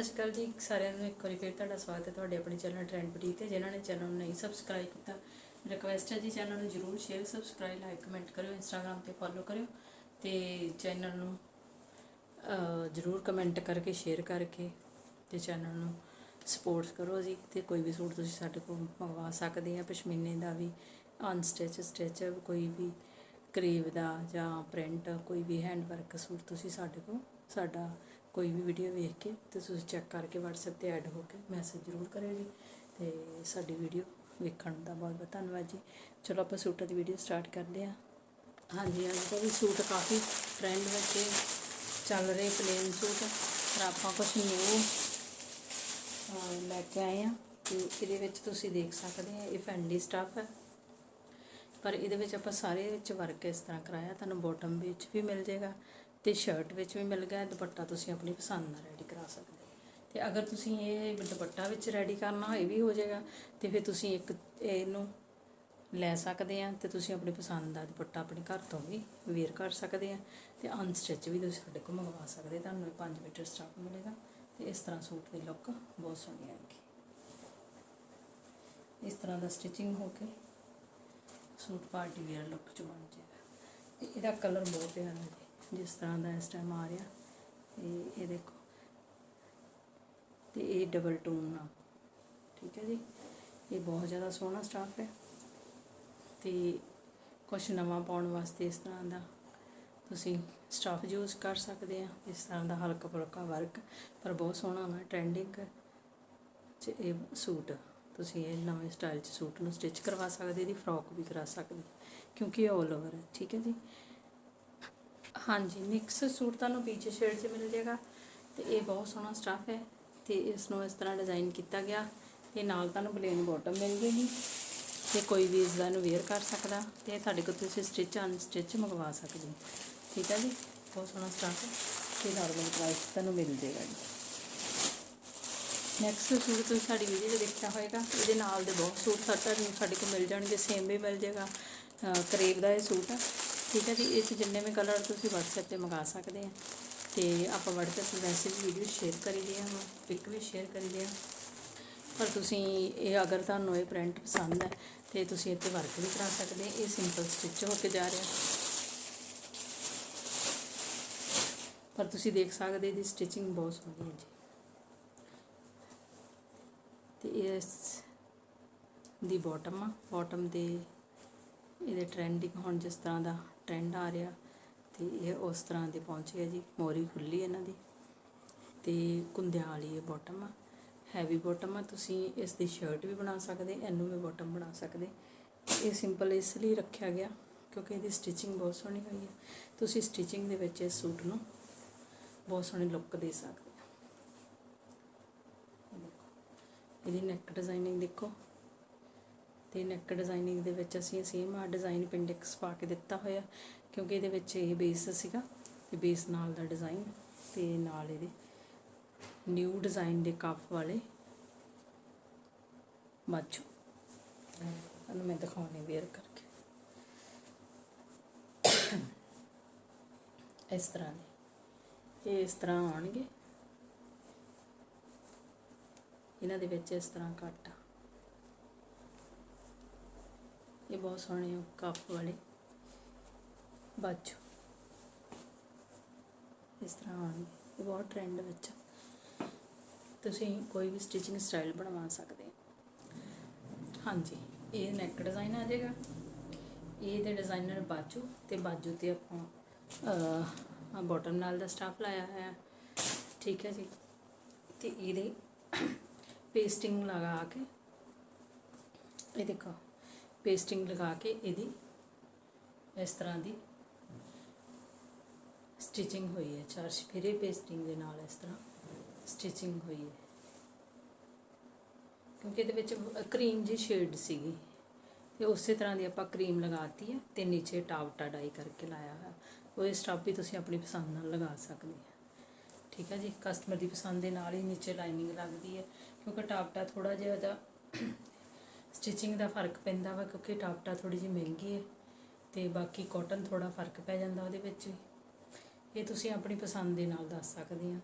ਸਤਿ ਸ਼੍ਰੀ ਅਕਾਲ ਜੀ, ਸਾਰਿਆਂ ਨੂੰ ਇੱਕ ਵਾਰੀ ਫਿਰ ਤੁਹਾਡਾ ਸਵਾਗਤ ਹੈ ਤੁਹਾਡੇ ਆਪਣੇ ਚੈਨਲ ਟ੍ਰੈਂਡ ਬੁਟੀਕ ਤੇ, ਜਿਨ੍ਹਾਂ ਨੇ ਚੈਨਲ ਨੂੰ ਨਹੀਂ ਸਬਸਕ੍ਰਾਈਬ ਕੀਤਾ ਰਿਕਵੈਸਟ ਹੈ ਜੀ ਚੈਨਲ ਨੂੰ ਜਰੂਰ ਸ਼ੇਅਰ ਸਬਸਕ੍ਰਾਈਬ ਲਾਈਕ ਕਮੈਂਟ ਕਰਿਓ ਇੰਸਟਾਗ੍ਰam ਤੇ ਫੋਲੋ ਕਰਿਓ ਤੇ ਚੈਨਲ ਨੂੰ ਜਰੂਰ ਕਮੈਂਟ ਕਰਕੇ ਸ਼ੇਅਰ ਕਰਕੇ ਤੇ ਚੈਨਲ ਨੂੰ ਸਪੋਰਟ ਕਰੋ ਜੀ ਤੇ ਕੋਈ ਵੀ ਸੂਟ ਤੁਸੀਂ ਸਾਡੇ ਕੋਲ ਮੰਗਵਾ ਸਕਦੇ ਆ, ਪਸ਼ਮੀਨੇ ਦਾ ਵੀ ਅਨਸਟਿਚ ਸਟਿਚ ਕੋਈ ਵੀ ਕਰੀਬ ਦਾ ਜਾਂ ਪ੍ਰਿੰਟ ਕੋਈ ਵੀ ਹੈਂਡ ਵਰਕ ਸੂਟ ਤੁਸੀਂ ਸਾਡੇ ਕੋਲ, ਸਾਡਾ ਕੋਈ ਵੀ ਵੀਡੀਓ ਵੇਖ ਕੇ ਤੇ ਤੁਸੀਂ ਚੈੱਕ ਕਰਕੇ WhatsApp ਤੇ ਐਡ ਹੋ ਕੇ ਮੈਸੇਜ ਜ਼ਰੂਰ ਕਰਿਓ ਜੀ ਤੇ ਸਾਡੀ ਵੀਡੀਓ ਵੇਖਣ ਦਾ ਬਹੁਤ ਬਹੁਤ ਧੰਨਵਾਦ ਜੀ। ਚਲੋ ਆਪਾਂ ਸੂਟਾਂ ਦੀ ਵੀਡੀਓ ਸਟਾਰਟ ਕਰਦੇ ਹਾਂ। ਹਾਂਜੀ, ਅੱਜ ਦਾ ਵੀ ਸੂਟ ਕਾਫੀ ਟ੍ਰੈਂਡ ਵਿੱਚ ਚੱਲ ਰਹੇ ਪਲੇਨ ਸੂਟ। ਪਰ ਆਪਾਂ ਕੁਝ ਨਿਊ ਲੈ ਕੇ ਆਏ ਆ ਤੇ ਇਹਦੇ ਵਿੱਚ ਤੁਸੀਂ ਦੇਖ ਸਕਦੇ ਆ ਇਹ ਫੈਂਡੀ ਸਟਾਫ ਹੈ। ਪਰ ਇਹਦੇ ਵਿੱਚ ਆਪਾਂ ਸਾਰੇ ਵਿੱਚ ਵਰਕ ਇਸ ਤਰ੍ਹਾਂ ਕਰਾਇਆ, ਤੁਹਾਨੂੰ ਬਾਟਮ ਵਿੱਚ ਵੀ ਮਿਲ ਜਾਏਗਾ। ਤੇ ਸ਼ਰਟ ਵਿੱਚ ਵੀ ਮਿਲ ਗਿਆ, ਦੁਪੱਟਾ ਤੁਸੀਂ ਆਪਣੀ ਪਸੰਦ ਨਾਲ ਰੈਡੀ ਕਰਾ ਸਕਦੇ ਹੋ। ਤੇ ਅਗਰ ਤੁਸੀਂ ਇਹ ਦੁਪੱਟਾ ਵਿੱਚ ਰੈਡੀ ਕਰਨਾ ਹੋਏ ਵੀ ਹੋ ਜਾਏਗਾ, ਤੇ ਫਿਰ ਤੁਸੀਂ ਇੱਕ ਇਹਨੂੰ ਲੈ ਸਕਦੇ ਆ ਤੇ ਤੁਸੀਂ ਆਪਣੀ ਪਸੰਦ ਦਾ ਦੁਪੱਟਾ ਆਪਣੇ ਘਰ ਤੋਂ ਵੀ ਵੇਅਰ ਕਰ ਸਕਦੇ ਆ ਤੇ ਅਨਸਟਿਚ ਵੀ ਤੁਸੀਂ ਸਾਡੇ ਕੋਲ ਮੰਗਵਾ ਸਕਦੇ ਤੁਹਾਨੂੰ ਇਹ 5 ਮੀਟਰ ਸਟਾਫ ਮਿਲੇਗਾ ਤੇ ਇਸ ਤਰ੍ਹਾਂ ਸੂਟ ਦੀ ਲੁੱਕ ਬਹੁਤ ਸੋਹਣੀ ਆਏਗੀ। ਇਸ ਤਰ੍ਹਾਂ ਦਾ ਸਟਿਚਿੰਗ ਹੋ ਕੇ ਸੂਟ ਪਾਰਟੀ ਵੇਅਰ ਲੁੱਕ ਚ ਬਣ ਜਾਏਗਾ। ਤੇ ਇਹਦਾ ਕਲਰ ਬਹੁਤ ਪਿਆਰਾ ਹੈ। ਜਿਸ ਤਰ੍ਹਾਂ ਦਾ ਇਸ ਟਾਈਮ ਆ ਰਿਹਾ। ਇਹ ਇਹ ਦੇਖੋ। ਤੇ ਇਹ ਡਬਲ ਟੂਨ ਨਾਲ ਠੀਕ ਹੈ ਜੀ? ਇਹ ਬਹੁਤ ਜ਼ਿਆਦਾ ਸੋਹਣਾ ਸਟਾਫ ਹੈ। ਤੇ ਕੁਝ ਨਵਾਂ ਪਾਉਣ ਵਾਸਤੇ ਇਸ ਤਰ੍ਹਾਂ ਦਾ ਤੁਸੀਂ ਸਟਾਫ ਯੂਜ਼ ਕਰ ਸਕਦੇ ਆ। ਇਸ ਤਰ੍ਹਾਂ ਦਾ ਹਲਕਾ ਫੁਲਕਾ ਵਰਕ ਪਰ ਬਹੁਤ ਸੋਹਣਾ ਹੈ ਟ੍ਰੈਂਡਿੰਗ ਚ ਇਹ ਸੂਟ ਤੁਸੀਂ ਇਹ ਨਵੇਂ ਸਟਾਈਲ ਚ ਸੂਟ ਨੂੰ ਸਟਿਚ ਕਰਵਾ ਸਕਦੇ, ਇਹਦੀ ਫਰੋਕ ਵੀ ਕਰਾ ਸਕਦੇ। ਕਿਉਂਕਿ ਇਹ ਆਲ ਓਵਰ ਹੈ। ਠੀਕ ਹੈ ਜੀ? ਹਾਂਜੀ ਮਿਕਸ ਸੂਟ ਤੁਹਾਨੂੰ ਪੀਚ ਸ਼ੇਡ 'ਚ ਮਿਲ ਜਾਏਗਾ ਤੇ ਇਹ ਬਹੁਤ ਸੋਹਣਾ ਸਟਾਫ ਹੈ ਤੇ ਇਸ ਨੂੰ ਇਸ ਤਰ੍ਹਾਂ ਡਿਜ਼ਾਈਨ ਕੀਤਾ ਗਿਆ ਤੇ ਨਾਲ ਤੁਹਾਨੂੰ ਪਲੇਨ ਬਾਟਮ ਮਿਲ ਜੇਗੀ ਤੇ ਕੋਈ ਵੀ ਇਸ ਦਾ ਨੂੰ ਵੇਅਰ ਕਰ ਸਕਦਾ ਤੇ ਸਾਡੇ ਕੋਲ ਤੁਸੀਂ ਸਟਿਚ ਅਨ ਸਟਿਚ ਮੰਗਵਾ ਸਕਦੇ ਹੋ। ਠੀਕ ਹੈ ਜੀ? ਬਹੁਤ ਸੋਹਣਾ ਸਟਾਫ ਹੈ ਤੇ ਨਾਰਮਲ ਪ੍ਰਾਈਸ ਤੁਹਾਨੂੰ ਮਿਲ ਜਾਏਗਾ ਜੀ। ਨੈਕਸਟ ਸੂਟ ਤੁਸੀਂ ਸਾਡੀ ਵੀਡੀਓ 'ਚ ਦੇਖਿਆ ਹੋਏਗਾ, ਇਹਦੇ ਨਾਲ ਦੇ ਬਹੁਤ ਸੂਟ ਸਾਡੇ ਕੋਲ ਮਿਲ ਜਾਣਗੇ ਸੇਮ ਵੀ ਮਿਲ ਜਾਏਗਾ ਕਰੇਬ ਦਾ ਇਹ ਸੂਟ ਹੈ। ਠੀਕ ਹੈ ਜੀ, ਇਹ 'ਚ ਜਿੰਨੇ ਵੀ ਕਲਰ ਤੁਸੀਂ WhatsApp ਤੇ ਮੰਗਾ ਸਕਦੇ ਆ। ਤੇ ਆਪਾਂ WhatsApp ਤੇ ਵੈਸੇ ਵੀ ਵੀਡੀਓ ਸ਼ੇਅਰ ਕਰੀ ਦੀ ਆ ਪਿਕ ਵੀ ਸ਼ੇਅਰ ਕਰੀ ਦੀ ਆ। ਪਰ ਤੁਸੀਂ ਇਹ ਅਗਰ ਤੁਹਾਨੂੰ ਇਹ ਪ੍ਰਿੰਟ ਪਸੰਦ ਹੈ, ਤੇ ਤੁਸੀਂ ਇੱਥੇ ਵਰਕ ਵੀ ਕਰਾ ਸਕਦੇ ਆ, ਇਹ ਸਿੰਪਲ ਸਟਿਚ ਹੋ ਕੇ ਜਾ ਰਿਹਾ। ਪਰ ਤੁਸੀਂ ਦੇਖ ਸਕਦੇ ਇਹਦੀ ਸਟਿਚਿੰਗ ਬਹੁਤ ਸੋਹਣੀ ਹੈ ਜੀ। ਤੇ ਇਸ ਦੀ ਬਾਟਮ ਆ ਬਾਟਮ ਦੇ ਇਹਦੇ ਟ੍ਰੈਂਡਿੰਗ ਹੁਣ ਜਿਸ ਤਰ੍ਹਾਂ ਦਾ ਟ੍ਰੈਂਡ ਆ ਰਿਹਾ ਅਤੇ ਇਹ ਉਸ ਤਰ੍ਹਾਂ ਦੇ ਪਹੁੰਚ ਗਿਆ ਜੀ। ਮੋਰੀ ਖੁੱਲੀ ਇਹਨਾਂ ਦੀ ਅਤੇ ਕੁੰਦਿਆਂ ਵਾਲੀ ਇਹ ਬੋਟਮ ਆ। ਹੈਵੀ ਬੋਟਮ ਆ। ਤੁਸੀਂ ਇਸ ਦੀ ਸ਼ਰਟ ਵੀ ਬਣਾ ਸਕਦੇ, ਇਹਨੂੰ ਵੀ ਬੋਟਮ ਬਣਾ ਸਕਦੇ। ਇਹ ਸਿੰਪਲ ਇਸ ਲਈ ਰੱਖਿਆ ਗਿਆ ਕਿਉਂਕਿ ਇਹਦੀ ਸਟਿਚਿੰਗ ਬਹੁਤ ਸੋਹਣੀ ਹੋਈ ਹੈ। ਤੁਸੀਂ ਸਟਿਚਿੰਗ ਦੇ ਵਿੱਚ ਇਸ ਸੂਟ ਨੂੰ ਬਹੁਤ ਸੋਹਣੀ ਲੁੱਕ ਦੇ ਸਕਦੇ ਇਹਦੀ ਨੈਕ ਡਿਜ਼ਾਈਨਿੰਗ ਦੇਖੋ। ਤੇ ਨੈਕ ਡਿਜ਼ਾਈਨਿੰਗ ਦੇ ਵਿੱਚ ਅਸੀਂ ਸੇਮ ਆ ਡਿਜ਼ਾਈਨ ਪਿੰਡੈਕਸ ਪਾ ਕੇ ਦਿੱਤਾ ਹੋਇਆ, ਕਿਉਂਕਿ ਇਹਦੇ ਵਿੱਚ ਇਹ ਬੇਸ ਸੀਗਾ ਤੇ ਬੇਸ ਨਾਲ ਦਾ ਡਿਜ਼ਾਈਨ ਤੇ ਨਾਲ ਇਹਦੇ ਨਿਊ ਡਿਜ਼ਾਈਨ ਦੇ ਕੱਪ ਵਾਲੇ ਬਾਜੂ ਤੁਹਾਨੂੰ ਮੈਂ ਦਿਖਾਉਣੀ ਵੇਅਰ ਕਰਕੇ। ਇਸ ਤਰ੍ਹਾਂ ਦੇ। ਇਹ ਇਸ ਤਰ੍ਹਾਂ ਆਉਣਗੇ। ਇਹਨਾਂ ਦੇ ਵਿੱਚ ਇਸ ਤਰ੍ਹਾਂ ਕੱਟ ਆ ਇਹ ਬਹੁਤ ਸੋਹਣੇ ਕੱਪ ਵਾਲੇ। ਬਾਜੂ ਇਸ ਤਰ੍ਹਾਂ ਆਉਣਗੇ। ਇਹ ਬਹੁਤ ਟ੍ਰੈਂਡ ਵਿੱਚ ਤੁਸੀਂ ਕੋਈ ਵੀ ਸਟਿਚਿੰਗ ਸਟਾਈਲ ਬਣਵਾ ਸਕਦੇ ਹਾਂਜੀ, ਇਹ ਨੈਕ ਡਿਜ਼ਾਈਨ ਆ ਜਾਏਗਾ ਇਹ ਦੇ ਡਿਜ਼ਾਈਨਰ ਬਾਜੂ ਤੇ ਬਾਜੂ ਤੇ ਆਪਾਂ ਬਾਟਮ ਨਾਲ ਦਾ ਸਟਾਫ ਲਾਇਆ ਹੋਇਆ। ਠੀਕ ਹੈ ਜੀ। ਤੇ ਇਹਦੇ ਪੇਸਟਿੰਗ ਲਗਾ ਕੇ, ਇਹ ਦੇਖੋ। ਪੇਸਟਿੰਗ ਲਗਾ ਕੇ ਇਹਦੀ ਇਸ ਤਰ੍ਹਾਂ ਦੀ ਸਟਿਚਿੰਗ ਹੋਈ ਹੈ। ਚਾਰ ਸ਼ਫੇਰੇ ਪੇਸਟਿੰਗ ਦੇ ਨਾਲ ਇਸ ਤਰ੍ਹਾਂ ਸਟਿਚਿੰਗ ਹੋਈ ਹੈ। ਕਿਉਂਕਿ ਇਹਦੇ ਵਿੱਚ ਕਰੀਮ ਜੀ ਸ਼ੇਡ ਸੀਗੀ। ਤੇ ਉਸੇ ਤਰ੍ਹਾਂ ਦੀ ਆਪਾਂ ਕਰੀਮ ਲਗਾਤੀ ਹੈ ਤੇ ਨੀਚੇ ਟਾਵਟਾ ਡਾਈ ਕਰਕੇ ਲਾਇਆ ਹੋਇਆ। ਉਹ ਇਸ ਟਾਪ ਵੀ ਤੁਸੀਂ ਆਪਣੀ ਪਸੰਦ ਨਾਲ ਲਗਾ ਸਕਦੇ ਹੋ ਠੀਕ ਹੈ ਜੀ? ਕਸਟਮਰ ਦੀ ਪਸੰਦ ਦੇ ਨਾਲ ਹੀ ਨੀਚੇ ਲਾਈਨਿੰਗ ਲੱਗਦੀ ਹੈ। ਕਿਉਂਕਿ ਟਾਪਟਾ ਥੋੜਾ ਜਿਹਾ ਦਾ ਸਟਿਚਿੰਗ ਦਾ ਫ਼ਰਕ ਪੈਂਦਾ ਵਾ ਕਿਉਂਕਿ ਟਾਪਟਾ ਥੋੜੀ ਜਿਹੀ ਮਹਿੰਗੀ ਹੈ ਤੇ ਬਾਕੀ ਕਾਟਨ ਥੋੜਾ ਫ਼ਰਕ ਪੈ ਜਾਂਦਾ ਉਹਦੇ ਵਿੱਚ ਵੀ। ਇਹ ਤੁਸੀਂ ਆਪਣੀ ਪਸੰਦ ਦੇ ਨਾਲ ਦੱਸ ਸਕਦੇ ਆ।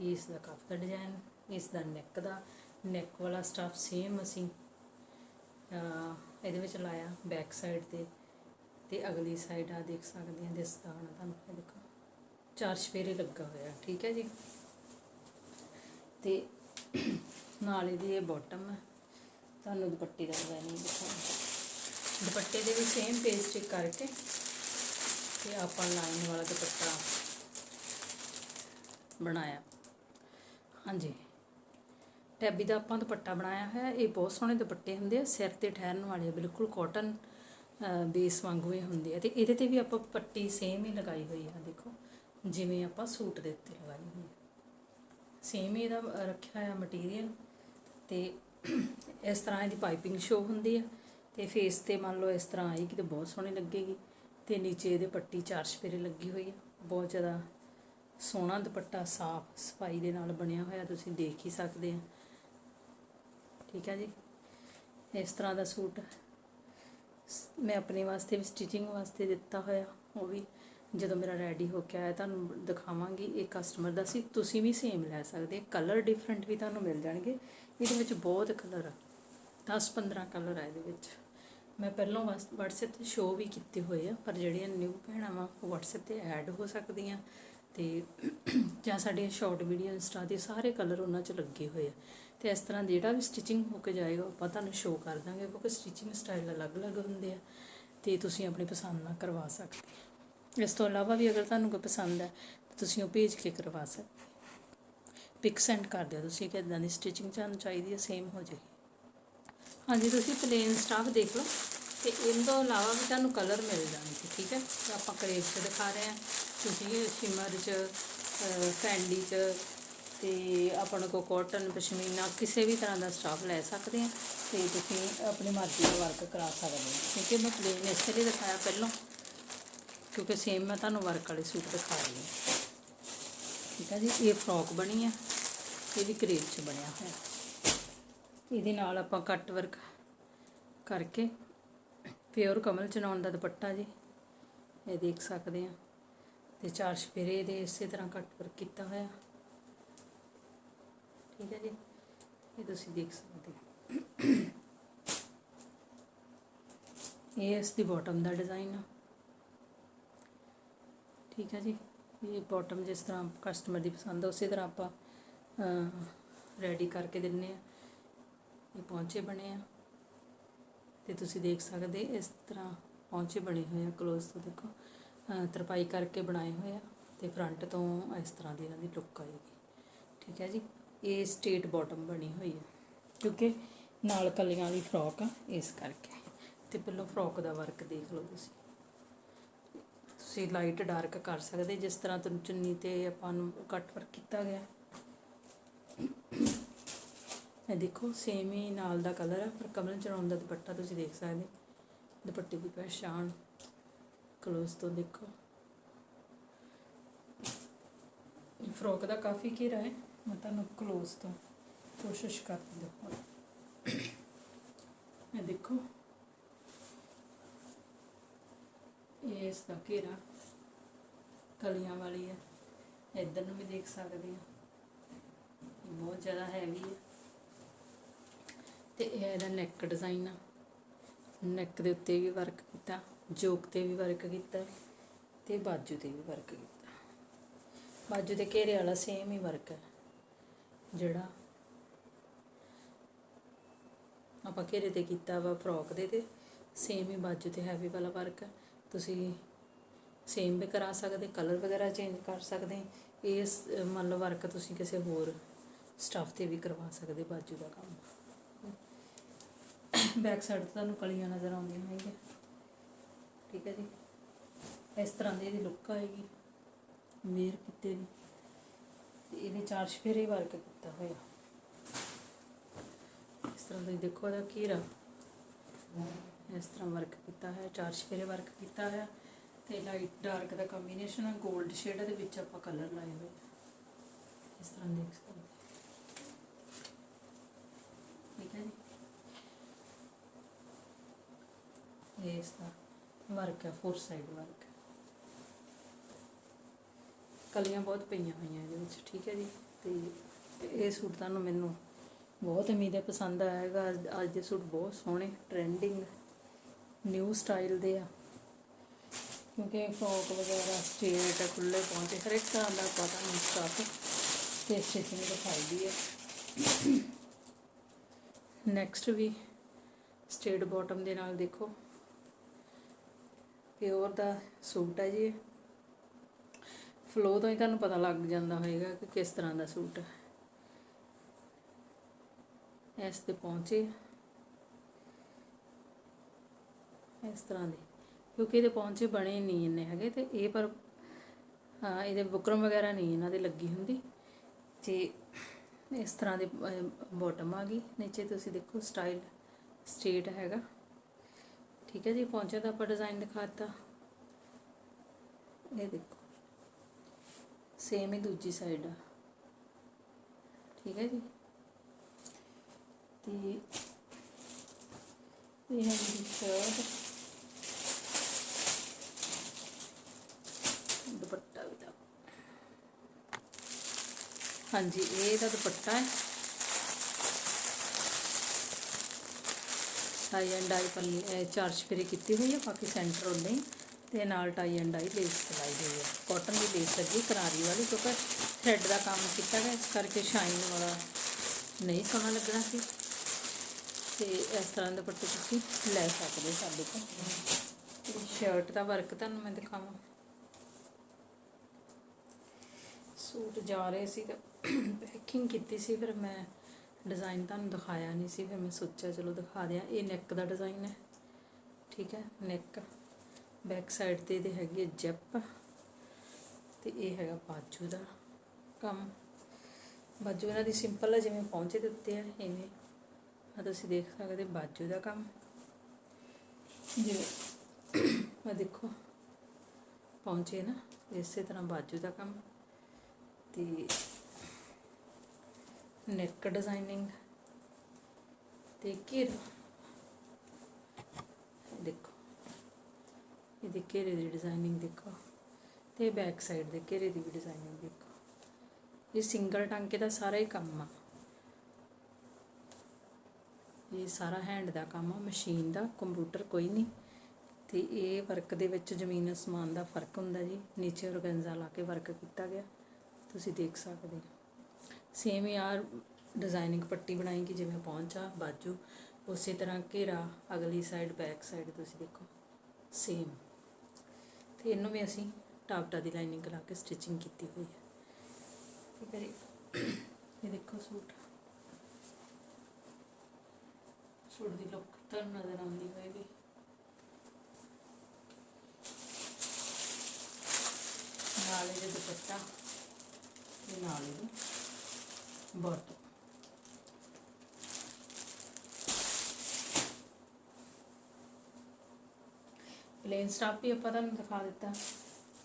ਇਸ ਦਾ ਕੱਪ ਦਾ ਡਿਜ਼ਾਈਨ ਇਸ ਦਾ ਨੈਕ ਦਾ। ਨੈਕ ਵਾਲਾ ਸਟਾਫ ਸੇਮ ਅਸੀਂ ਇਹਦੇ ਵਿੱਚ ਲਾਇਆ ਬੈਕ ਸਾਈਡ ਤੇ ਤੇ ਅਗਲੀ ਸਾਈਡ ਆ ਦੇਖ ਸਕਦੇ ਆ ਦਿਸਦਾ ਹੋਣਾ ਤੁਹਾਨੂੰ ਇਹ ਦੇਖੋ। ਚਾਰ ਸਪੇਰੇ ਲੱਗਾ ਹੋਇਆ, ਠੀਕ ਹੈ ਜੀ। ਤੇ ਨਾਲ ਇਹਦੀ ਇਹ ਬਾਟਮ ਹੈ ਤੁਹਾਨੂੰ ਦੁਪੱਟੇ ਦਾ ਡਿਜ਼ਾਈਨ ਦਿਖਾਉਂਦਾ ਦੁਪੱਟੇ ਦੇ ਵੀ ਸੇਮ ਪੇਸਟ ਕਰਕੇ ਤੇ ਆਪਾਂ ਲਾਈਨ ਵਾਲਾ ਦੁਪੱਟਾ ਬਣਾਇਆ। ਹਾਂਜੀ। ਟੈਬੀ ਦਾ ਆਪਾਂ ਦੁਪੱਟਾ ਬਣਾਇਆ ਹੈ ਇਹ ਬਹੁਤ ਸੋਹਣੇ ਦੁਪੱਟੇ ਹੁੰਦੇ ਆ ਸਿਰ ਤੇ ਠਹਿਰਨ ਵਾਲੇ ਆ, ਬਿਲਕੁਲ ਕਾਟਨ ਬੇਸ ਵਾਂਗੂ ਹੀ ਹੁੰਦੇ ਆ। ਤੇ ਇਹਦੇ ਤੇ ਵੀ ਆਪਾਂ ਪੱਟੀ ਸੇਮ ਹੀ ਲਗਾਈ ਹੋਈ ਆ ਦੇਖੋ। ਜਿਵੇਂ ਆਪਾਂ ਸੂਟ ਦੇ ਉੱਤੇ ਲਗਾਈ ਹੋਈ ਆ। ਸੇਮ ਹੀ ਇਹਦਾ ਰੱਖਿਆ ਹੋਇਆ ਮਟੀਰੀਅਲ ਤੇ ਇਸ ਤਰ੍ਹਾਂ ਇਹਦੀ ਪਾਈਪਿੰਗ ਸ਼ੋ ਹੁੰਦੀ ਆ ਤੇ ਫੇਸ ਤੇ ਮੰਨ ਲਓ ਇਸ ਤਰ੍ਹਾਂ ਆਏਗੀ ਤੇ ਬਹੁਤ ਸੋਹਣੀ ਲੱਗੇਗੀ ਤੇ ਨੀਚੇ ਇਹਦੇ ਪੱਟੀ ਚਾਰ ਸਪੇਰੇ ਲੱਗੀ ਹੋਈ ਆ। ਬਹੁਤ ਜ਼ਿਆਦਾ ਸੋਹਣਾ ਦੁਪੱਟਾ ਸਾਫ਼ ਸਫ਼ਾਈ ਦੇ ਨਾਲ ਬਣਿਆ ਹੋਇਆ ਤੁਸੀਂ ਦੇਖ ਹੀ ਸਕਦੇ ਆ। ਠੀਕ ਹੈ ਜੀ। ਇਸ ਤਰ੍ਹਾਂ ਦਾ ਸੂਟ ਮੈਂ ਆਪਣੇ ਵਾਸਤੇ ਵੀ ਸਟਿਚਿੰਗ ਵਾਸਤੇ ਦਿੱਤਾ ਹੋਇਆ, ਉਹ ਵੀ ਜਦੋਂ ਮੇਰਾ ਰੈਡੀ ਹੋ ਕੇ ਆਇਆ ਤੁਹਾਨੂੰ ਦਿਖਾਵਾਂਗੀ, ਇਹ ਕਸਟਮਰ ਦਾ ਸੀ, ਤੁਸੀਂ ਵੀ ਸੇਮ ਲੈ ਸਕਦੇ ਕਲਰ ਡਿਫਰੈਂਟ ਵੀ ਤੁਹਾਨੂੰ ਮਿਲ ਜਾਣਗੇ। ਇਹਦੇ ਵਿੱਚ ਬਹੁਤ ਕਲਰ ਆ। 10 15 ਕਲਰ ਆ ਇਹਦੇ ਵਿੱਚ। ਮੈਂ ਪਹਿਲਾਂ WhatsApp ਤੇ ਸ਼ੋਅ ਵੀ ਕੀਤੇ ਹੋਏ ਆ, ਪਰ ਜਿਹੜੀਆਂ ਨਿਊ ਭੈਣਾਂ ਵਾ, ਉਹ WhatsApp ਤੇ ਐਡ ਹੋ ਸਕਦੀਆਂ ਤੇ ਜਾਂ ਸਾਡੀਆਂ ਸ਼ਾਰਟ ਵੀਡੀਓ ਇੰਸਟਾ ਦੇ ਸਾਰੇ ਕਲਰ ਉਹਨਾਂ 'ਚ ਲੱਗੇ ਹੋਏ ਆ। ਤੇ ਇਸ ਤਰ੍ਹਾਂ ਜਿਹੜਾ ਵੀ ਸਟਿਚਿੰਗ ਹੋ ਕੇ ਜਾਏਗਾ, ਆਪਾਂ ਤੁਹਾਨੂੰ ਸ਼ੋਅ ਕਰ ਦਾਂਗੇ, ਕਿਉਂਕਿ ਸਟਿਚਿੰਗ ਸਟਾਈਲ ਅਲੱਗ-ਅਲੱਗ ਹੁੰਦੇ ਆ ਤੇ ਤੁਸੀਂ ਆਪਣੀ ਪਸੰਦ ਨਾਲ ਕਰਵਾ ਸਕਦੇ ਇਸ ਤੋਂ ਇਲਾਵਾ ਵੀ ਅਗਰ ਤੁਹਾਨੂੰ ਕੋਈ ਪਸੰਦ ਹੈ ਤੁਸੀਂ ਉਹ ਭੇਜ ਕੇ ਕਰਵਾ ਸਕਦੇ ਪਿਕ ਸੈਂਡ ਕਰ ਦਿਓ ਤੁਸੀਂ ਕਿ ਇਦਾਂ ਦੀ ਸਟਿਚਿੰਗ ਤੁਹਾਨੂੰ ਚਾਹੀਦੀ ਹੈ ਸੇਮ ਹੋ ਜਾਏਗੀ। ਹਾਂਜੀ ਤੁਸੀਂ ਪਲੇਨ ਸਟਾਫ ਦੇਖ ਲਓ ਤੇ ਇਹਨਾਂ ਤੋਂ ਇਲਾਵਾ ਵੀ ਤੁਹਾਨੂੰ ਕਲਰ ਮਿਲ ਜਾਣਗੇ ਠੀਕ ਹੈ? ਆਪਾਂ ਕਰੇਪ 'ਚ ਦਿਖਾ ਰਹੇ ਹਾਂ ਤੁਸੀਂ ਸ਼ਿਮਰ 'ਚ ਅਹ, ਫੈਂਡੀ 'ਚ ਤੇ ਆਪਣਾ ਕੋ ਕਾਟਨ ਪਸ਼ਮੀਨਾ ਕਿਸੇ ਵੀ ਤਰ੍ਹਾਂ ਦਾ ਸਟਾਫ ਲੈ ਸਕਦੇ ਆ ਤੇ ਤੁਸੀਂ ਆਪਣੀ ਮਰਜ਼ੀ ਦਾ ਵਰਕ ਕਰਾ ਸਕਦੇ ਹੋ ਠੀਕ ਹੈ? ਮੈਂ ਪਲੇਨ ਇਸੇ ਲਈ ਦਿਖਾਇਆ ਪਹਿਲਾਂ ਕਿਉਂਕਿ ਸੇਮ ਮੈਂ ਤੁਹਾਨੂੰ ਵਰਕ ਵਾਲੇ ਸੂਟ ਦਿਖਾ ਰਹੀ ਹਾਂ। ਠੀਕ ਹੈ ਜੀ ਇਹ ਫਰੋਕ ਬਣੀ ਹੈ ਇਹ ਵੀ ਕਰੇਪ 'ਚ ਬਣਿਆ ਹੋਇਆ। ਇਹਦੇ ਨਾਲ ਆਪਾਂ ਕੱਟ ਵਰਕ ਕਰਕੇ ਪਿਓਰ ਕਮਲ ਚਨਾਉਣ ਦਾ ਦੁਪੱਟਾ ਜੀ, ਇਹ ਦੇਖ ਸਕਦੇ ਆ ਤੇ ਚਾਰ ਸਪੇਰੇ ਦੇ ਇਸੇ ਤਰ੍ਹਾਂ ਕੱਟ ਵਰਕ ਕੀਤਾ ਹੋਇਆ। ਠੀਕ ਹੈ ਜੀ, ਇਹ ਤੁਸੀਂ ਦੇਖ ਸਕਦੇ ਹੋ। ਇਹ ਇਸ ਦੀ ਬਾਟਮ ਦਾ ਡਿਜ਼ਾਈਨ ਆ। ਠੀਕ ਹੈ ਜੀ, ਇਹ ਬਾਟਮ ਜਿਸ ਤਰ੍ਹਾਂ ਕਸਟਮਰ ਦੀ ਪਸੰਦ ਆ, ਉਸੇ ਤਰ੍ਹਾਂ ਆਪਾਂ ਰੈਡੀ ਕਰਕੇ ਦਿੰਨੇ ਆ। ਇਹ ਪੌਂਚੇ ਬਣੇ ਆ। ਤੇ ਤੁਸੀਂ ਦੇਖ ਸਕਦੇ ਇਸ ਤਰ੍ਹਾਂ ਪੌਂਚੇ ਬਣੇ ਹੋਏ ਆ ਕਲੋਜ਼ ਤੋਂ ਦੇਖੋ। ਤਰਪਾਈ ਕਰਕੇ ਬਣਾਏ ਹੋਏ ਆ ਤੇ ਫਰੰਟ ਤੋਂ ਇਸ ਤਰ੍ਹਾਂ ਦੀ ਇਹਨਾਂ ਦੀ ਲੁੱਕ ਆਏਗੀ। ਠੀਕ ਹੈ ਜੀ? ਇਹ ਸਟੇਟ ਬਾਟਮ ਬਣੀ ਹੋਈ ਹੈ ਕਿਉਂਕਿ ਨਾਲ ਕਲੀਆਂ ਵਾਲੀ ਫਰੋਕ ਆ, ਇਸ ਕਰਕੇ। ਤੇ ਪਹਿਲਾਂ ਫਰੋਕ ਦਾ ਵਰਕ ਦੇਖ ਲਓ ਤੁਸੀਂ। ਤੁਸੀਂ ਲਾਈਟ ਡਾਰਕ ਕਰ ਸਕਦੇ, ਜਿਸ ਤਰ੍ਹਾਂ ਤੁਹਾਨੂੰ ਚੁੰਨੀ ਤੇ ਆਪਾਂ ਨੂੰ ਕੱਟ ਵਰਕ ਕੀਤਾ ਗਿਆ। ਇਹ ਦੇਖੋ ਸੇਮ ਹੀ ਨਾਲ ਦਾ ਕਲਰ ਹੈ ਪਰ ਕਮਲ ਚੜਾਉਣ ਦਾ ਦੁਪੱਟਾ ਤੁਸੀਂ ਦੇਖ ਸਕਦੇ ਦੁਪੱਟੇ ਦੀ ਪਛਾਣ ਕਲੋਜ਼ ਤੋਂ ਦੇਖੋ। ਫਰੋਕ ਦਾ ਕਾਫੀ ਘੇਰਾ ਹੈ, ਮੈਂ ਤੁਹਾਨੂੰ ਕਲੋਜ਼ ਤੋਂ ਕੋਸ਼ਿਸ਼ ਕਰਦੀ ਹਾਂ। ਇਹ ਦੇਖੋ। ਇਹ ਇਸ ਦਾ ਘੇਰਾ ਕਲੀਆਂ ਵਾਲੀ ਹੈ। ਇੱਧਰ ਨੂੰ ਵੀ ਦੇਖ ਸਕਦੇ ਆ ਬਹੁਤ ਜ਼ਿਆਦਾ ਹੈਵੀ ਹੈ। ਤੇ ਇਹ ਇਹਦਾ ਨੈਕ ਡਿਜ਼ਾਈਨ ਆ। ਨੈਕ ਦੇ ਉੱਤੇ ਵੀ ਵਰਕ ਕੀਤਾ ਜੋਕ ਤੇ ਵੀ ਵਰਕ ਕੀਤਾ ਤੇ ਬਾਜੂ ਤੇ ਵੀ ਵਰਕ ਕੀਤਾ। ਬਾਜੂ ਦੇ ਘੇਰੇ ਵਾਲਾ ਸੇਮ ਹੀ ਵਰਕ ਹੈ ਜਿਹੜਾ ਆਪਾਂ ਘੇਰੇ ਤੇ ਕੀਤਾ ਵਾ ਫਰੋਕ ਦੇ ਤੇ ਸੇਮ ਹੀ ਬਾਜੂ ਤੇ ਹੈਵੀ ਵਾਲਾ ਵਰਕ ਹੈ ਤੁਸੀਂ ਸੇਮ ਵੀ ਕਰਾ ਸਕਦੇ ਕਲਰ ਵਗੈਰਾ ਚੇਂਜ ਕਰ ਸਕਦੇ ਇਸ ਮਤਲਬ ਵਰਕ ਤੁਸੀਂ ਕਿਸੇ ਹੋਰ ਸਟਾਫ ਤੇ ਵੀ ਕਰਵਾ ਸਕਦੇ ਬਾਜੂ ਦਾ ਕੰਮ। ਬੈਕ ਸਾਈਡ ਤੇ ਤੁਹਾਨੂੰ ਕਲੀਆਂ ਨਜ਼ਰ ਆਉਂਦੀਆਂ ਹੋਣਗੀਆਂ ਠੀਕ ਹੈ ਜੀ। ਇਸ ਤਰ੍ਹਾਂ ਦੀ ਇਹਦੀ ਲੁੱਕ ਆਏਗੀ। ਮੇਰ ਕਿਤੇ ਦੀ। ਤੇ ਇਹਦੇ ਚਾਰ ਸਫੇਰੇ ਵਰਕ ਕੀਤਾ ਹੋਇਆ। ਇਸ ਤਰ੍ਹਾਂ ਤੁਸੀਂ ਦੇਖੋ ਇਹਦਾ ਘੇਰਾ। ਇਸ ਤਰ੍ਹਾਂ ਵਰਕ ਕੀਤਾ ਹੈ ਚਾਰ ਸਫੇਰੇ ਵਰਕ ਕੀਤਾ ਹੈ ਤੇ ਲਾਈਟ ਡਾਰਕ ਦਾ ਕੰਬੀਨੇਸ਼ਨ ਹੈ 골ਡ ਸ਼ੇਡ ਦੇ ਵਿੱਚ ਆਪਾਂ ਕਲਰ ਲਾਏ ਹੋਏ। ਇਸ ਤਰ੍ਹਾਂ ਦੇਖ ਸਕਦੇ ਠੀਕ ਹੈ ਜੀ। ਇਹ ਦਾ ਵਰਕ ਹੈ ਫੋਰ ਸਾਈਡ ਵਰਕ ਕਲੀਆਂ ਬਹੁਤ ਪਈਆਂ ਹੋਈਆਂ ਇਹਦੇ ਵਿੱਚ, ਠੀਕ ਹੈ ਜੀ? ਤੇ ਇਹ ਸੂਟ ਤੁਹਾਨੂੰ ਮੈਨੂੰ ਬਹੁਤ ਉਮੀਦ ਹੈ, ਪਸੰਦ ਆਏਗਾ। ਅੱਜ ਅੱਜ ਦੇ ਸੂਟ ਬਹੁਤ ਸੋਹਣੇ ਟ੍ਰੈਂਡਿੰਗ ਨਿਊ ਸਟਾਈਲ ਦੇ ਆ। ਕਿਉਂਕਿ ਫਰੋਕ ਵਗੈਰਾ ਸਟੇਟ ਖੁੱਲੇ ਪਹੁੰਚੇ ਹਰ ਇੱਕ ਤਰ੍ਹਾਂ ਦਾ ਪਤਾ ਸਟਾਫ ਤੇ ਸਟਿਚਿੰਗ ਦਿਖਾਈ ਦੀ ਹੈ ਨੈਕਸਟ ਵੀ ਸਟੇਟ ਬਾਟਮ ਦੇ ਨਾਲ ਦੇਖੋ। ਪਿਓਰ ਦਾ ਸੂਟ ਹੈ ਜੀ। ਇਹ। ਫਲੋ ਤੋਂ ਹੀ ਤੁਹਾਨੂੰ ਪਤਾ ਲੱਗ ਜਾਂਦਾ ਹੋਏਗਾ ਕਿ ਕਿਸ ਤਰ੍ਹਾਂ ਦਾ ਸੂਟ ਹੈ। ਇਸ ਤੇ ਪਹੁੰਚੇ। ਇਸ ਤਰ੍ਹਾਂ ਦੇ। ਕਿਉਂਕਿ ਇਹਦੇ ਪਹੁੰਚੇ ਬਣੇ ਨਹੀਂ ਇੰਨੇ ਹੈਗੇ ਤੇ ਇਹ ਪਰ, ਹਾਂ, ਇਹਦੇ ਬੁਕਰਮ ਵਗੈਰਾ ਨਹੀਂ ਇਹਨਾਂ ਦੇ ਲੱਗੀ ਹੁੰਦੀ। ਤੇ ਇਸ ਤਰ੍ਹਾਂ ਦੇ ਬਾਟਮ ਆ ਗਈ। ਨੀਚੇ ਤੁਸੀਂ ਦੇਖੋ ਸਟਾਈਲ ਸਟੇਟ ਹੈਗਾ। ਠੀਕ ਹੈ ਜੀ ਪਹੁੰਚੇ ਦਾ ਆਪਾਂ ਡਿਜ਼ਾਈਨ ਦਿਖਾਤਾ। ਇਹ ਦੇਖੋ। ਸੇਮ ਹੀ ਦੂਜੀ ਸਾਈਡ ਆ। ਠੀਕ ਹੈ ਜੀ। ਤੇ ਇਹ ਹੈ ਮੇਰੀ ਸ਼ਰਟ ਦੁਪੱਟਾ ਵੀ ਦਾ ਹਾਂਜੀ, ਇਹ ਇਹਦਾ ਦੁਪੱਟਾ ਹੈ। ਟਾਈ ਐਂਡ ਡਾਈ ਪੱਲੀ ਇਹ ਚਾਰ ਚਪੇਰੇ ਕੀਤੀ ਹੋਈ ਹੈ ਬਾਕੀ ਸੈਂਟਰ ਉਦਾਂ ਹੀ, ਤੇ ਨਾਲ ਟਾਈ ਐਂਡ ਡਾਈ ਲੇਸ ਲਾਈ ਹੋਈ ਹੈ ਕਾਟਨ ਦੀ ਲੇਸ ਲੱਗੀ ਕਰਾਰੀ ਵਾਲੀ, ਕਿਉਂਕਿ ਥ੍ਰੈਡ ਦਾ ਕੰਮ ਕੀਤਾ ਗਿਆ ਇਸ ਕਰਕੇ ਸ਼ਾਈਨ ਵਾਲਾ ਨਹੀਂ ਸੋਹਣਾ ਲੱਗਣਾ ਸੀ। ਤੇ ਇਸ ਤਰ੍ਹਾਂ ਦੇ ਦੁਪੱਟੇ ਤੁਸੀਂ ਲੈ ਸਕਦੇ ਸਾਡੇ ਤੋਂ ਸ਼ਰਟ ਦਾ ਵਰਕ ਤੁਹਾਨੂੰ ਮੈਂ ਦਿਖਾਵਾਂ। ਸੂਟ ਜਾ ਰਹੇ ਸੀ ਤਾਂ ਪੈਕਿੰਗ ਕੀਤੀ ਸੀ, ਫਿਰ ਮੈਂ ਡਿਜ਼ਾਈਨ ਤੁਹਾਨੂੰ ਦਿਖਾਇਆ ਨਹੀਂ ਸੀ, ਫਿਰ ਮੈਂ ਸੋਚਿਆ ਚਲੋ ਦਿਖਾ ਦਿਆਂ। ਇਹ ਨੈਕ ਦਾ ਡਿਜ਼ਾਈਨ ਹੈ, ਠੀਕ ਹੈ? ਨੈਕ ਬੈਕ ਸਾਈਡ ਤੇ ਇਹਦੇ ਹੈਗੇ ਹੈ ਜਿਪ ਤੇ ਇਹ ਹੈਗਾ ਬਾਜੂ ਦਾ ਕੰਮ। ਬਾਜੂ ਇਹਨਾਂ ਦੀ ਸਿੰਪਲ ਹੈ ਜਿਵੇਂ ਪਹੁੰਚੇ ਦੇ ਉੱਤੇ ਹੈ ਇਵੇਂ। ਆ ਤੁਸੀਂ ਦੇਖ ਸਕਦੇ ਬਾਜੂ ਦਾ ਕੰਮ। ਜਿਵੇਂ ਆ ਦੇਖੋ ਪਹੁੰਚੇ ਨਾ, ਇਸੇ ਤਰ੍ਹਾਂ ਬਾਜੂ ਦਾ ਕੰਮ। ਤੇ ਨੈਕ ਡਿਜ਼ਾਈਨਿੰਗ ਤੇ ਘੇਰਾ ਦੇਖੋ। ਇਹਦੇ ਘੇਰੇ ਦੀ ਡਿਜ਼ਾਈਨਿੰਗ ਦੇਖੋ। ਤੇ ਬੈਕ ਸਾਈਡ ਦੇ ਘੇਰੇ ਦੀ ਵੀ ਡਿਜ਼ਾਈਨਿੰਗ ਦੇਖੋ। ਇਹ ਸਿੰਗਲ ਟਾਂਕੇ ਦਾ ਸਾਰਾ ਹੀ ਕੰਮ ਆ। ਇਹ ਸਾਰਾ ਹੈਂਡ ਦਾ ਕੰਮ ਆ ਮਸ਼ੀਨ ਦਾ ਕੰਪਿਊਟਰ ਕੋਈ ਨਹੀਂ। ਤੇ ਇਹ ਵਰਕ ਦੇ ਵਿੱਚ ਜ਼ਮੀਨ ਅਸਮਾਨ ਦਾ ਫ਼ਰਕ ਹੁੰਦਾ ਜੀ। ਨੀਚੇ ਔਰਗੈਂਜ਼ਾ ਲਾ ਕੇ ਵਰਕ ਕੀਤਾ ਗਿਆ। ਤੁਸੀਂ ਦੇਖ ਸਕਦੇ ਹੋ। ਸੇਮ ਯਾਰ ਡਿਜ਼ਾਈਨਿੰਗ ਪੱਟੀ ਬਣਾਏਗੀ ਜਿਵੇਂ ਪਹੁੰਚਾ ਬਾਜੂ, ਉਸੇ ਤਰ੍ਹਾਂ ਘੇਰਾ, ਅਗਲੀ ਸਾਈਡ ਬੈਕ ਸਾਈਡ ਤੁਸੀਂ ਦੇਖੋ ਸੇਮ ਤੇ ਇਹਨੂੰ ਵੀ ਅਸੀਂ ਟਾਪਟਾ ਦੀ ਲਾਈਨਿੰਗ ਕਰਾ ਕੇ ਸਟਿਚਿੰਗ ਕੀਤੀ ਹੋਈ ਹੈ। ਠੀਕ ਹੈ ਜੀ। ਇਹ ਦੇਖੋ ਸੂਟ। ਸੂਟ ਦੀ ਲੁੱਕ ਤੁਹਾਨੂੰ ਨਜ਼ਰ ਆਉਂਦੀ ਹੋਏਗੀ ਨਾਲ ਇਹਦੇ ਦੁਪੱਟਾ। ਤੇ ਨਾਲ ਇਹਦੇ ਬਾਟਮ ਪਲੇਨ ਸਟਾਫ ਵੀ ਆਪਾਂ ਤੁਹਾਨੂੰ ਦਿਖਾ ਦਿੱਤਾ।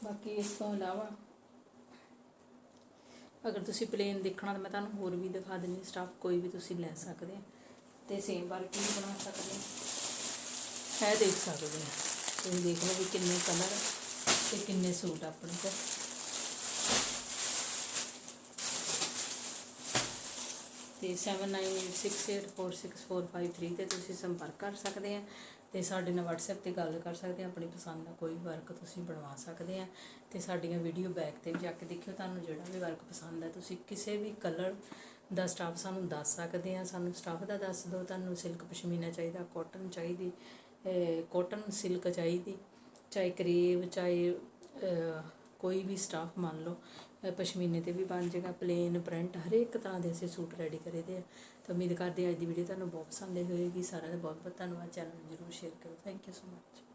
ਬਾਕੀ ਇਸ ਤੋਂ ਇਲਾਵਾ ਅਗਰ ਤੁਸੀਂ ਪਲੇਨ ਦੇਖਣਾ ਤਾਂ ਮੈਂ ਤੁਹਾਨੂੰ ਹੋਰ ਵੀ ਦਿਖਾ ਦਿੰਦੀ ਸਟਾਫ ਕੋਈ ਵੀ ਤੁਸੀਂ ਲੈ ਸਕਦੇ ਆ ਤੇ ਸੇਮ ਵਰਕ ਵੀ ਬਣਾ ਸਕਦੇ ਆ ਇਹ ਦੇਖ ਸਕਦੇ ਆ ਤੁਸੀਂ ਦੇਖ ਲਓ ਵੀ ਕਿੰਨੇ ਕਲਰ ਤੇ ਕਿੰਨੇ ਸੂਟ ਆਪਣੇ ਕੋਲ। ਤੇ 7986846453 ਤੇ ਤੁਸੀਂ ਸੰਪਰਕ ਕਰ ਸਕਦੇ ਆ ਤੇ ਸਾਡੇ ਨਾਲ WhatsApp ਤੇ ਗੱਲ ਕਰ ਸਕਦੇ ਆ, ਆਪਣੀ ਪਸੰਦ ਦਾ ਕੋਈ ਵਰਕ ਤੁਸੀਂ ਬਣਵਾ ਸਕਦੇ ਆ ਤੇ ਸਾਡੀਆਂ ਵੀਡੀਓ ਬੈਕ ਤੇ ਵੀ ਜਾ ਕੇ ਦੇਖਿਓ, ਤੁਹਾਨੂੰ ਜਿਹੜਾ ਵੀ ਵਰਕ ਪਸੰਦ ਹੈ ਤੁਸੀਂ ਕਿਸੇ ਵੀ ਕਲਰ ਦਾ ਸਟਾਫ ਸਾਨੂੰ ਦੱਸ ਸਕਦੇ ਆ, ਸਾਨੂੰ ਸਟਾਫ ਦਾ ਦੱਸ ਦਿਓ, ਤੁਹਾਨੂੰ ਸਿਲਕ ਪਸ਼ਮੀਨਾ ਚਾਹੀਦਾ ਕਾਟਨ ਚਾਹੀਦੀ ਕਾਟਨ ਸਿਲਕ ਚਾਹੀਦੀ, ਚਾਹੇ ਕਰੇਵ ਚਾਹੇ ਕੋਈ ਵੀ ਸਟਾਫ ਮੰਨ ਲਓ ਪਸ਼ਮੀਨੇ ਤੇ ਵੀ ਬਣ ਜਾਏਗਾ ਪਲੇਨ ਪ੍ਰਿੰਟ ਹਰੇਕ ਤਰ੍ਹਾਂ ਦੇ ਅਸੀਂ ਸੂਟ ਰੈਡੀ ਕਰੇ ਦੇ ਆ। ਤਾਂ ਉਮੀਦ ਕਰਦੇ ਹਾਂ ਅੱਜ ਦੀ ਵੀਡੀਓ ਤੁਹਾਨੂੰ ਬਹੁਤ ਪਸੰਦ ਆਈ ਹੋਵੇਗੀ। ਸਾਰਿਆਂ ਦਾ ਬਹੁਤ ਬਹੁਤ ਧੰਨਵਾਦ। ਚੈਨਲ ਨੂੰ ਜਰੂਰ ਸ਼ੇਅਰ ਕਰੋ ਥੈਂਕ ਯੂ ਸੋ ਮਚ